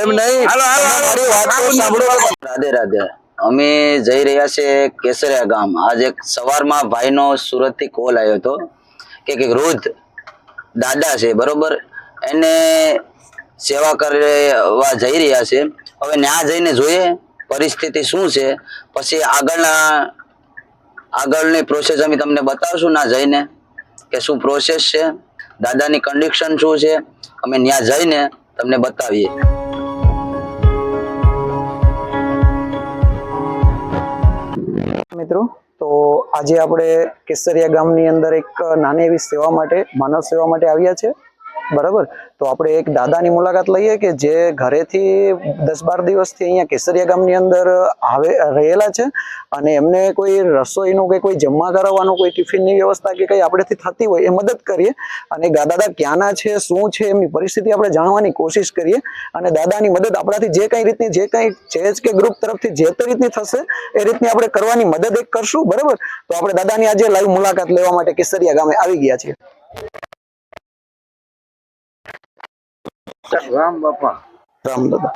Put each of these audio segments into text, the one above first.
એમ નહીં. વાત સાંભળો. રાધે રાધે. અમે જઈ રહ્યા છે કેસરિયા ગામ. આજે સવારમાં ભાઈનો સુરતથી કોલ આવ્યો હતો. કે એક વૃદ્ધ દાદા છે બરોબર? એને સેવા કરવા જઈ રહ્યા છે. હવે ત્યાં જઈને જોઈએ પરિસ્થિતિ શું છે. પછી આગળના આગળની પ્રોસેસ અમે તમને બતાવશું. ના જઈને કે શું પ્રોસેસ છે. દાદાની કન્ડિશન શું છે. અમે ત્યાં જઈને તમને બતાવીએ. મિત્રો. તો આજે આપણે કેસરિયા ગામની અંદર એક નાની એવી સેવા માટે, માનવ સેવા માટે આવ્યા છે. બરાબર? તો આપણે એક દાદાની મુલાકાત લઈએ કે જે ઘરેથી દસ બાર દિવસથી અહીંયા કેસરિયા ગામની અંદર આવે, રહેલા છે અને એમને કોઈ રસોઈનું કે કોઈ જમવા કરાવવાનું કોઈ ટિફિનની વ્યવસ્થા કે કંઈ આપણેથી થતી હોય એ મદદ કરીએ અને દાદા ક્યાંના છે, શું છે એમની પરિસ્થિતિ આપણે જાણવાની કોશિશ કરીએ અને દાદાની મદદ આપણાથી જે કંઈ રીતની, જે કંઈ ચેજ કે ગ્રુપ તરફથી જે તે રીતની થશે એ રીતની આપણે કરવાની મદદ એક કરશું, બરાબર? તો આપણે દાદાની આજે લાઈવ મુલાકાત લેવા માટે કેસરિયા ગામે આવી ગયા છીએ. રામ બાપા રામ. દાદા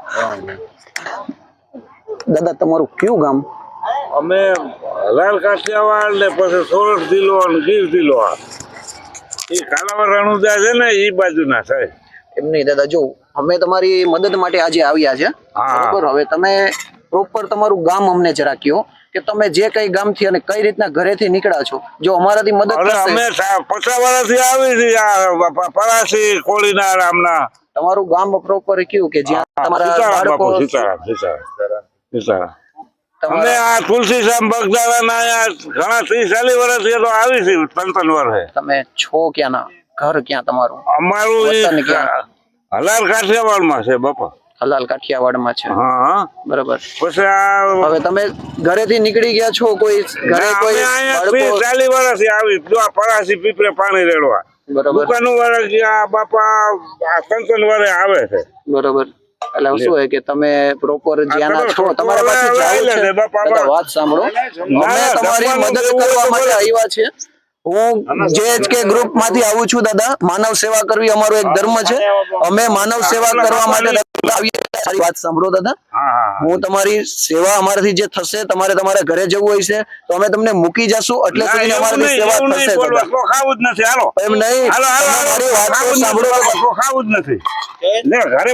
દાદા તમારું કયું ગામ? અમે હલાલ કાઠિયાવાડ ને પછી સોરઠ જિલ્લો અને ગીર જિલ્લો એ કાલાવર રણુદા છે ને એ બાજુના સાહેબ એમ નહીં દાદા જો અમે તમારી મદદ માટે આજે આવ્યા છે. બરાબર? હવે તમે પ્રોપર તમારું ગામ અમને જરા કહો કે તમે જે કઈ ગામથી અને કઈ રીતના ઘરેથી નીકળ્યા છો જો અમારાથી મદદ અમે પચાસ વર્ષથી આવી પરાસી કોળીના રામના. તમારું ગામ પ્રોપર કયું કે જ્યાં તમારા બાળકો અમે આ તુલસીશ્યામ બગદાણા અહીંયા ઘણા ત્રીસ ચાલીસ વર્ષથી તો આવી છે ત્રણ ત્રણ વર્ષે. તમે છો ક્યાંના? ઘર ક્યાં તમારું? અમારું હલાર કાઠિયાવાડમાં છે બાપા. હલાલ કાઠિયાવાડમાં છે. હા. બરાબર. પછી હવે તમે ઘરેથી નીકળી ગયા છો કોઈ ઘરે કોઈ ચાલી વર્ષથી આવી. જો પરાસી પીપરે પાણી રેડવા. બરાબર. દુકાનો વાળા આ બાપા ત્રણ ત્રણ આવે છે. બરોબર. એટલે શું હોય કે તમે પ્રોપર જ્યાંના છો તમારા પાસે જાવું છે. વાત સાંભળો. અમે તમારી મદદ કરવા માટે આવ્યા છે. હું જે કે ગ્રુપમાંથી આવું છું દાદા માનવ સેવા કરવી અમારો એક ધર્મ છે. અમે માનવ સેવા કરવા માટે આવીએ. વાત સાંભળો દાદા. હા હા હું. તમારી સેવા અમારાથી જે થશે તમારે તમારા ઘરે જવું હોય છે તો અમે તમને મૂકી જશું એટલે સુધી એવું સેવા થશે બોલવા. દાદા. તો ખાવું જ નથી હાલો. એમ નહીં. હાલો વાત નથી, સાંભળો ખાવું જ નથી. ઘરે